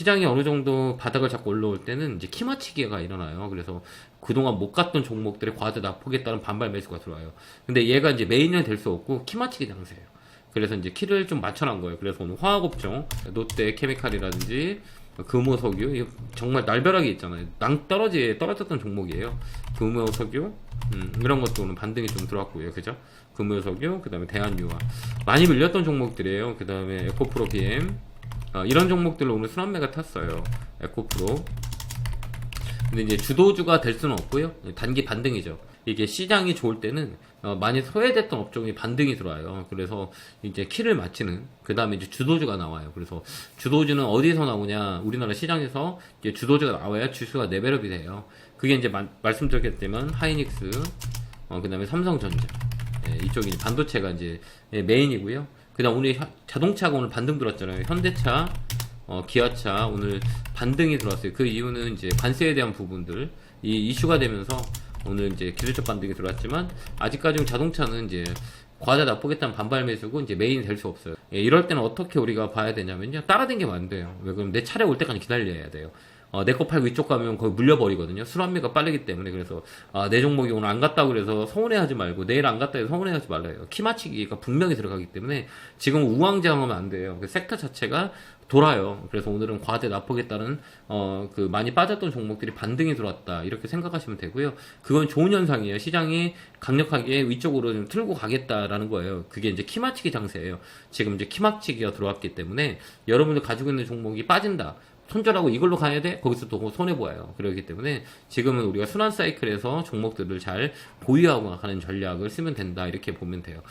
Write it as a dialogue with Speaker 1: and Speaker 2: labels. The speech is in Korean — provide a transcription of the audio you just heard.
Speaker 1: 시장이 어느 정도 바닥을 잡고 올라올 때는 이제 키마치기가 일어나요. 그래서 그동안 못 갔던 종목들의 과대 낙폭에 따른 반발 매수가 들어와요. 근데 얘가 이제 메인은 될 수 없고 키마치기 장세예요. 그래서 이제 키를 좀 맞춰놓은 거예요. 그래서 오늘 화학업종, 롯데 케미칼이라든지 금호석유 이거 정말 날벼락이 있잖아요. 낭떠러지에 떨어졌던 종목이에요. 금호석유 음, 이런 것도 오늘 반등이 좀 들어왔고요. 그죠? 금호석유 그 다음에 대한유화 많이 밀렸던 종목들이에요. 그 다음에 에코프로 BM 어, 이런 종목들로 오늘 순환매가 탔어요. 에코프로 근데 이제 주도주가 될 수는 없고요. 단기 반등이죠. 이게 시장이 좋을 때는 어, 많이 소외됐던 업종이 반등이 들어와요. 그래서 이제 키를 맞추는 그 다음에 이제 주도주가 나와요. 그래서 주도주는 어디서 나오냐? 우리나라 시장에서 이제 주도주가 나와야 주수가 레벨업이 돼요. 그게 이제 마- 말씀드렸겠지만 하이닉스, 어, 그 다음에 삼성전자 예, 이쪽이 반도체가 이제 예, 메인이고요. 그다음 오늘 현- 자동차가 오늘 반등 들었잖아요. 현대차, 어, 기아차 오늘 반등이 들어왔어요. 그 이유는 이제 관세에 대한 부분들 이 이슈가 되면서 오늘 이제 기술적 반등이 들어왔지만 아직까지는 자동차는 이제 과자 납보겠다는 반발 매수고 이제 메인 될수 없어요. 예, 이럴 때는 어떻게 우리가 봐야 되냐면요. 따라댕기면 안 돼요. 왜 그러면 내 차례 올 때까지 기다려야 돼요. 어, 내거 팔고 이쪽 가면 거의 물려버리거든요. 순환매가 빠르기 때문에 그래서 아, 내 종목이 오늘 안 갔다고 그래서 서운해하지 말고 내일 안 갔다 해서 서운해하지 말라요. 키 맞추기가 분명히 들어가기 때문에 지금 우왕좌왕하면 안 돼요. 그 섹터 자체가 돌아요. 그래서 오늘은 과대 따른 어그 많이 빠졌던 종목들이 반등이 들어왔다 이렇게 생각하시면 되고요. 그건 좋은 현상이에요. 시장이 강력하게 위쪽으로 좀 틀고 가겠다라는 거예요. 그게 이제 키맞추기 장세예요. 지금 이제 키맞추기가 들어왔기 때문에 여러분들 가지고 있는 종목이 빠진다. 손절하고 이걸로 가야 돼? 거기서 또 손해 보여요. 그렇기 때문에 지금은 우리가 순환 사이클에서 종목들을 잘 보유하고 가는 전략을 쓰면 된다. 이렇게 보면 돼요.